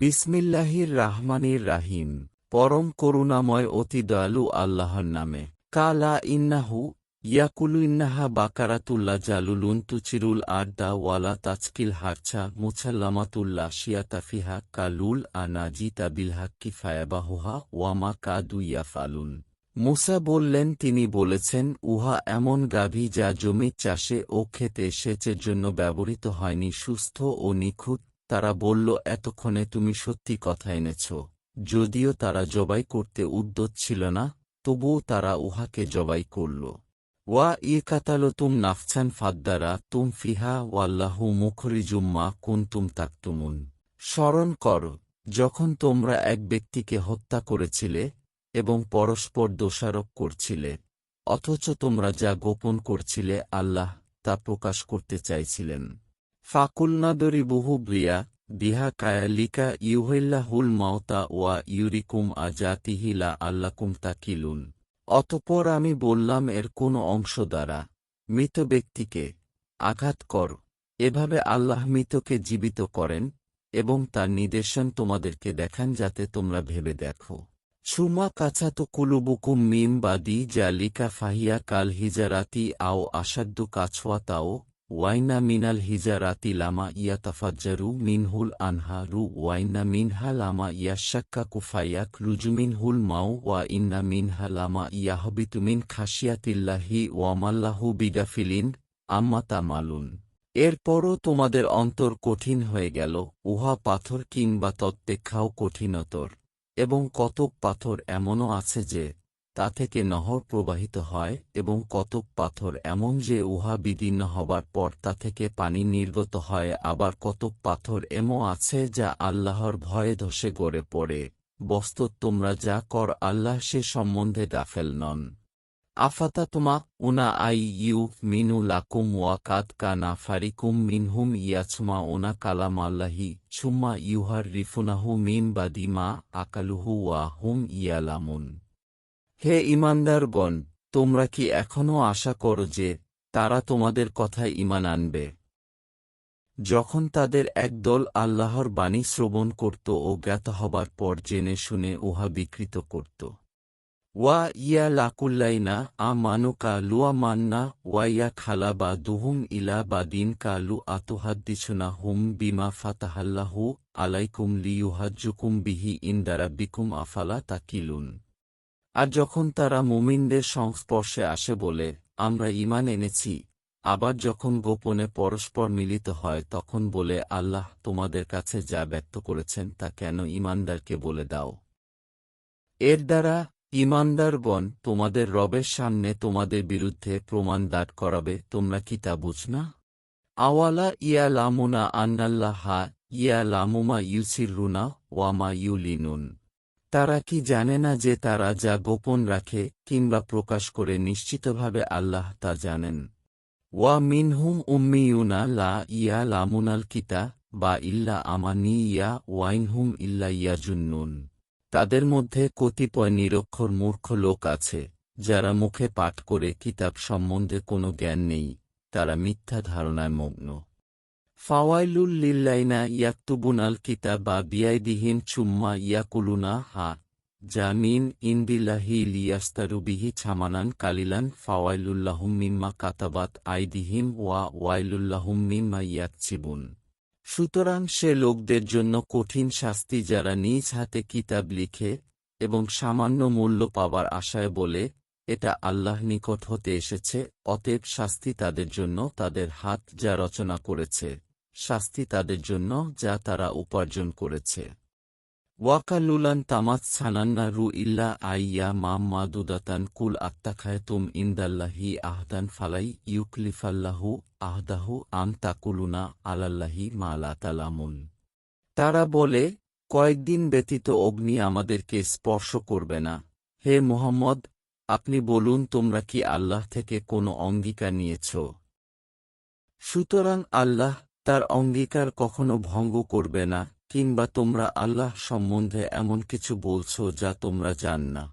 বিসমিল্লাহির রাহমানির রাহিম পরম করুণাময় অতি দয়ালু আল্লাহর নামে। কালা ইন্নাহু ইয়াকুলু ইন্নাহা বাকারাতুল্লা জালুলুন তুচিরুল আড্ডা ওয়ালা তাচকিল হারচা মুছাল্লামাতুল্লা শিয়াতাফিহা কালুল আনাজিতা বিলহাক্কি ফায়াবাহুহা ওয়ামা কাদু ইয়াফালুন। মুসা বললেন, তিনি বলেছেন, উহা এমন গাভী যা জমির চাষে ও খেতে সেচের জন্য ব্যবহৃত হয়নি, সুস্থ ও নিখুঁত তারা বলল, এতক্ষণে তুমি সত্যি কথা এনেছ। যদিও তারা জবাই করতে উদ্যত ছিল না, তবুও তারা উহাকে জবাই করল। ওয়া ই কাতালো তুম নাফছান ফাদ্দারা তুম ফিহা ওয়াল্লাহু মুখরিজুম্মা কুন্তুম তাকতুমুন। স্মরণ কর, যখন তোমরা এক ব্যক্তিকে হত্যা করেছিলে এবং পরস্পর দোষারোপ করছিলে, অথচ তোমরা যা গোপন করছিলে আল্লাহ তা প্রকাশ করতে চাইছিলেন। ফাকুলনাদরি বহু ব্রিয়া বিহা কায়ালিকা ইউহিল্লাহুল মাওতা ওয়া ইউরিকুম আজাতিহিলা আল্লাকুম তাকিলুন। অতপর আমি বললাম, এর কোন অংশ দ্বারা মৃত ব্যক্তিকে আঘাত কর। এভাবে আল্লাহ মৃতকে জীবিত করেন এবং তার নির্দেশন তোমাদেরকে দেখান যাতে তোমরা ভেবে দেখো। সুমা কাছাতো কুলুবুকুম মিম বাদি জালিকা ফাহিয়া কাল হিজারাতি আও আসাদ্দু কাছওয়া তাও ওয়াইনা মিনাল হিজারাতি লামা ইয়াতাফাজ্জারু মিনহুল আনহারু ওয়াইনা মিনহা লামা ইয়া ইয়াশাক্কা কুফাইয়াক রুজুমিনহুল মাও ওয়া ইন্না মিনহা লামা ইয়াহবিতুমিন খাসিয়াতিল্লাহি ওয়ামাল্লাহু বিগাফিলিন আম্মা তামালুন এরপরও তোমাদের অন্তর কঠিন হয়ে গেল, উহা পাথর কিংবা তৎপেক্ষাও কঠিনতর, এবং কতক পাথর এমনও আছে যে তা থেকে নহর প্রবাহিত হয় এবং কতক পাথর এমন যে উহা বিদীর্ণ হবার পর তা থেকে পানি নির্গত হয়, আবার কতক পাথর এমও আছে যা আল্লাহর ভয়ে ধসে গড়ে পড়ে। বস্তু, তোমরা যা কর আল্লাহ সে সম্বন্ধে দাফেল নন। আফাতা তোমা উনা আই ইউ মিনু লাকুম ওয়াকাত কানা ফারিকুম মিনহুম ইয়াছমা ওনা কালাম আল্লাহি ছুম্মা ইউহার রিফুনাহু মিম বাদিমা আকালুহু ওয়া হুম ইয়ালামুন। হে ইমানদারগণ তোমরা কি এখনও আশা করো যে তারা তোমাদের কথায় ইমান আনবে? যখন তাদের একদল আল্লাহর বাণী শ্রবণ করত ও জ্ঞাত হবার পর জেনে শুনে উহা বিকৃত করত। ওয়া ইয়া লাকুল্লাইনা আ মানুকা লুয়া মান্না ওয়া ইয়া খালা বা দুহুম ইলা বা দিন কালু আতুহাদ্দিছুনা হুম বিমা ফাতাহাল্লাহু আলাইকুম লিউহাজ্জুকুম বিহি ইন্দারা বিকুম আফালা তাকিলুন। আর যখন তারা মুমিনদের সংস্পর্শে আসে বলে, আমরা ইমান এনেছি। আবার যখন গোপনে পরস্পর মিলিত হয়, তখন বলে, আল্লাহ তোমাদের কাছে যা ব্যক্ত করেছেন তা কেন ইমানদারকে বলে দাও? এর দ্বারা ইমানদারগণ তোমাদের রবের সামনে তোমাদের বিরুদ্ধে প্রমাণ দাঁড় করাবে, তোমরা কি তা বুঝ না? আওয়ালা ইয়া লামুনা আন্নাল্লাহা ইয়া লামুমা ইউসিরুনা ওয়ামা ইউলিনুন। তারা কি জানে না যে তারা যা গোপন রাখে কিংবা প্রকাশ করে নিশ্চিতভাবে আল্লাহ তা জানেন। ওয়া মিনহুম উম্মিউনা লা ইয়া লামুনাল কিতা, বা ইল্লা আমানি ইয়া ওয়াইনহুম ইল্লা ইয়া ইয়াজুন্নুন। তাদের মধ্যে কতিপয় নিরক্ষর মূর্খ লোক আছে, যারা মুখে পাঠ করে কিতাব সম্বন্ধে কোনো জ্ঞান নেই, তারা মিথ্যা ধারণায় মগ্ন। ফাওয়াইলুল লিল্লাইনা ইয়াক্তুবুনাল কিতাব বা বিয়াইদিহিম চুম্মা ইয়াকুলুনা হা জামিন ইনবিল্লাহি লিয়াস্তারু বিহি ছামানান কালিলান ফাওয়াইলুল্লাহুম মিম্মা কাতাবাত আইদিহিম ওয়া ওয়াইলুল্লাহুম মিম্মা ইয়াকচিবুন সুতরাং সে লোকদের জন্য কঠিন শাস্তি যারা নিজ হাতে কিতাব লিখে এবং সামান্য মূল্য পাবার আশায় বলে, এটা আল্লাহ নিকট হতে এসেছে, অতএব শাস্তি তাদের জন্য তাদের হাত যা রচনা করেছে। শাস্তি তাদের জন্য যা তারা উপার্জন করেছে। ওয়াকালুলান তামাত ছানান্না রু ইল্লা আইয়া মাম মাদুদাতান কুল আত্মাখায়তুম ইন্দাল্লাহি আহদান ফালাই ইউকলিফাল্লাহু আহদাহু আম তাকুলুনা আলাল্লাহি মালা তালামুন। তারা বলে, কয়েকদিন ব্যতীত অগ্নি আমাদেরকে স্পর্শ করবে না। হে মোহাম্মদ, আপনি বলুন তোমরা কি আল্লাহ থেকে কোনো অঙ্গীকার নিয়েছ? সুতরাং আল্লাহ তার অঙ্গীকার কখনো ভঙ্গ করবে না, কিংবা তোমরা আল্লাহ সম্বন্ধে এমন কিছু বলছ যা তোমরা জান না।